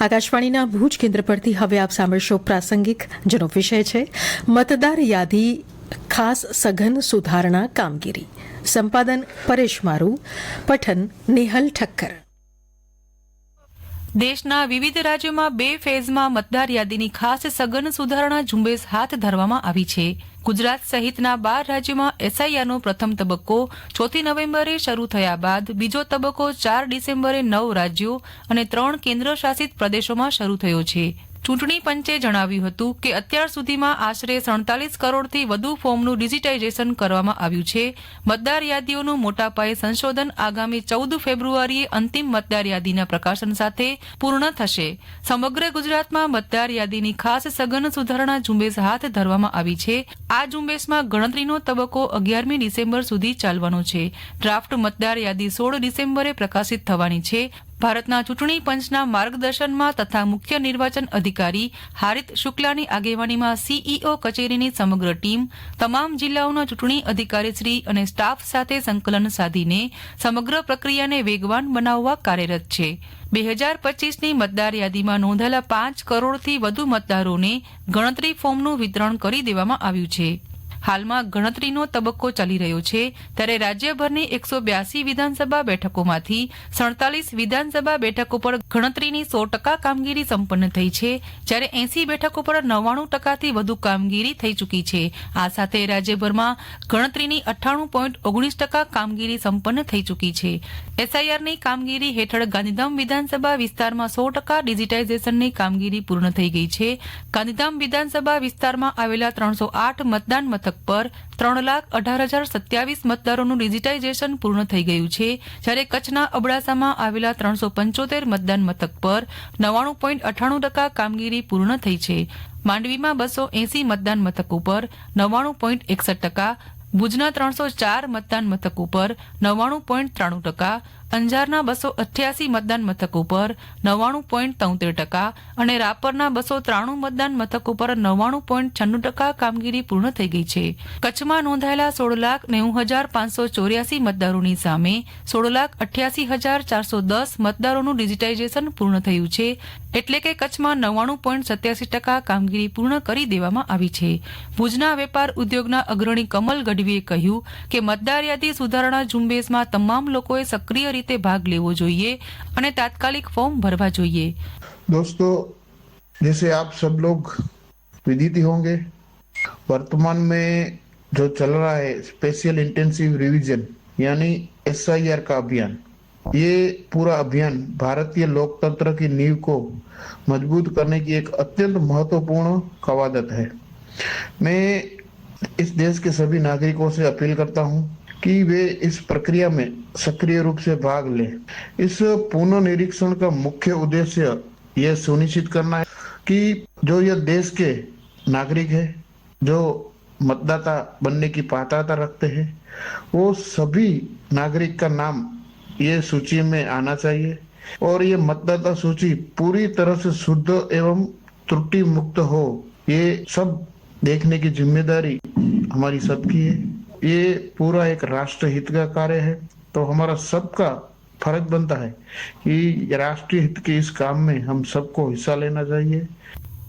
આકાશવાણીના ભુજ કેન્દ્ર પરથી હવે આપ સાંભળશો પ્રાસંગિક જેનો વિષય છે, મતદાર યાદી, ખાસ સઘન સુધારણા કામગીરી. સંપાદન પરેશ મારુ, પઠન નેહલ ઠક્કર. દેશના વિવિધ રાજ્યોમાં બે ફેઝમાં મતદાર યાદીની ખાસ સઘન સુધારણા ઝુંબેશ હાથ ધરવામાં આવી છે. ગુજરાત સહિતના બાર રાજ્યોમાં એસઆઈઆરનો પ્રથમ તબક્કો, ચોથી નવેમ્બરે શરૂ થયા બાદ બીજો તબક્કો ચાર ડિસેમ્બરે નવ રાજ્યો અને ત્રણ કેન્દ્ર શાસિત પ્રદેશોમાં શરૂ થયો છે. ચૂંટણી પંચે જણાવ્યું હતું કે અત્યાર સુધીમાં આશરે સડતાલીસ કરોડથી વધુ ફોર્મનું ડિજિટાઇઝેશન કરવામાં આવ્યું છે. મતદાર યાદીઓનું મોટા પાયે સંશોધન આગામી ચૌદ ફેબ્રુઆરીએ અંતિમ મતદાર યાદીના પ્રકાશન સાથે પૂર્ણ થશે. સમગ્ર ગુજરાતમાં મતદાર યાદીની ખાસ સઘન સુધારણા ઝુંબેશ હાથ ધરવામાં આવી છે. આ ઝુંબેશમાં ગણતરીનો તબક્કો અગિયારમી ડિસેમ્બર સુધી ચાલવાનો છે. ડ્રાફ્ટ મતદાર યાદી સોળ ડિસેમ્બરે પ્રકાશિત થવાની છે. ભારતના ચૂંટણી પંચના માર્ગદર્શનમાં તથા મુખ્ય નિર્વાચન અધિકારી હારિત શુક્લાની આગેવાનીમાં સીઈઓ કચેરીની સમગ્ર ટીમ તમામ જિલ્લાઓના ચૂંટણી અધિકારીશ્રી અને સ્ટાફ સાથે સંકલન સાધીને સમગ્ર પ્રક્રિયાને વેગવાન બનાવવા કાર્યરત છે. બે હજાર પચીસની મતદાર યાદીમાં નોંધાયેલા પાંચ કરોડથી વધુ મતદારોને ગણતરી ફોર્મનું વિતરણ કરી દેવામાં આવ્યું છે. હાલમાં ગણતરીનો તબક્કો ચાલી રહ્યો છે. ત્યારે રાજ્યભરની એકસો બ્યાસી વિધાનસભા બેઠકોમાંથી સડતાલીસ વિધાનસભા બેઠકો પર ગણતરીની સો ટકા કામગીરી સંપન્ન થઈ છે. જ્યારે એસી બેઠકો પર નવ્વાણું ટકાથી વધુ કામગીરી થઈ ચૂકી છે. આ સાથે રાજ્યભરમાં ગણતરીની અઠ્ઠાણું પોઈન્ટ ઓગણીસ ટકા કામગીરી સંપન્ન થઈ ચૂકી છે. એસઆઈઆરની કામગીરી હેઠળ ગાંધીધામ વિધાનસભા વિસ્તારમાં સો ટકા ડિજિટાઇઝેશનની કામગીરી પૂર્ણ થઈ ગઈ છે. ગાંધીધામ વિધાનસભા વિસ્તારમાં આવેલા ત્રણસો આઠ મતદાન મથક પર ત્રણ લાખ અઢાર હજાર સત્યાવીસ મતદારોનું ડિજિટાઇઝેશન પૂર્ણ થઈ ગયું છે, જ્યારે કચ્છના અબડાસામાં આવેલા ત્રણસો પંચોતેર મતદાન મથક પર નવ્વાણું પોઈન્ટ અઠ્ઠાણું ટકા કામગીરી પૂર્ણ થઈ છે. માંડવીમાં બસો એસી મતદાન મથક ઉપર નવ્વાણું પોઈન્ટ એકસઠ ટકા, ભુજના ત્રણસો ચાર મતદાન મથક ઉપર નવ્વાણું પોઈન્ટ ત્રાણું ટકા અંજારના બસો અઠ્યાસી મતદાન મથક ઉપર નવ્વાણું પોઈન્ટ તોતેર ટકા અને રાપરના બસો ત્રાણું મતદાન મથક ઉપર નવ્વાણું પોઈન્ટ છન્નું ટકા કામગીરી પૂર્ણ થઈ ગઈ છે. કચ્છમાં નોંધાયેલા સોળ લાખ નેવું હજાર પાંચસો ચોર્યાસી મતદારોની સામે સોળ લાખ અઠ્યાસી હજાર ચારસો દસ મતદારોનું ડિજિટાઇઝેશન પૂર્ણ થયું છે. એટલે કે કચ્છમાં નવ્વાણું પોઈન્ટ સત્યાસી ટકા કામગીરી પૂર્ણ કરી દેવામાં આવી છે. ભુજના વેપાર ઉદ્યોગના અગ્રણી કમલ ગઢવીએ કહ્યું કે મતદાર યાદી સુધારણા ઝુંબેશમાં તમામ લોકોએ સક્રિય રીતે ભાગ લેવો જોઈએ અને તાત્કાલિક ફોર્મ ભરવા જોઈએ दोस्तों जैसे आप सब लोग विदित ही होंगे वर्तमान में जो चल रहा है स्पेशल इंटेंसिव रिवीजन यानी एस का अभियान ये पूरा अभियान भारतीय लोकतंत्र की नींव को मजबूत करने की एक अत्यंत महत्वपूर्ण कवादत है मैं इस देश के सभी नागरिकों से अपील करता हूं कि वे इस प्रक्रिया में सक्रिय रूप से भाग लें। इस पुनर्निरीक्षण का मुख्य उद्देश्य यह सुनिश्चित करना है कि जो यह देश के नागरिक है, जो मतदाता बनने की पात्रता रखते हैं, वो सभी नागरिक का नाम ये सूची में आना चाहिए और ये मतदाता सूची पूरी तरह से शुद्ध एवं त्रुटि मुक्त हो, ये सब देखने की ज़िम्मेदारी हमारी सबकी है। ये पूरा एक राष्ट्र हित का कार्य है तो हमारा सबका फर्ज बनता है कि राष्ट्रीय हित के इस काम में हम सबको हिस्सा लेना चाहिए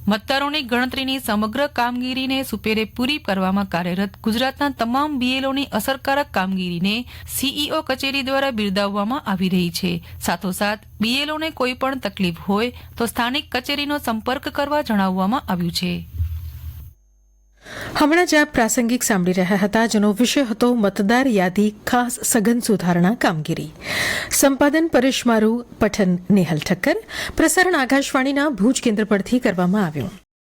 મતદારોની ગણતરીની સમગ્ર કામગીરીને સુપેરે પૂરી કરવામાં કાર્યરત ગુજરાતના તમામ બીએલઓની અસરકારક કામગીરીને સીઈઓ કચેરી દ્વારા બિરદાવવામાં આવી રહી છે સાથોસાથ બીએલઓને કોઈ પણ તકલીફ હોય તો સ્થાનિક કચેરીનો સંપર્ક કરવા જણાવવામાં આવ્યું છે હમણાં જ આપ પ્રાસંગિક સાંભળી રહ્યા હતા, જેનો વિષય હતો મતદાર યાદી, ખાસ સઘન સુધારણા કામગીરી. સંપાદન પરેશ મારુ, પઠન નેહલ ઠક્કર. પ્રસારણ આકાશવાણીના ભુજ કેન્દ્ર પરથી કરવામાં આવ્યું.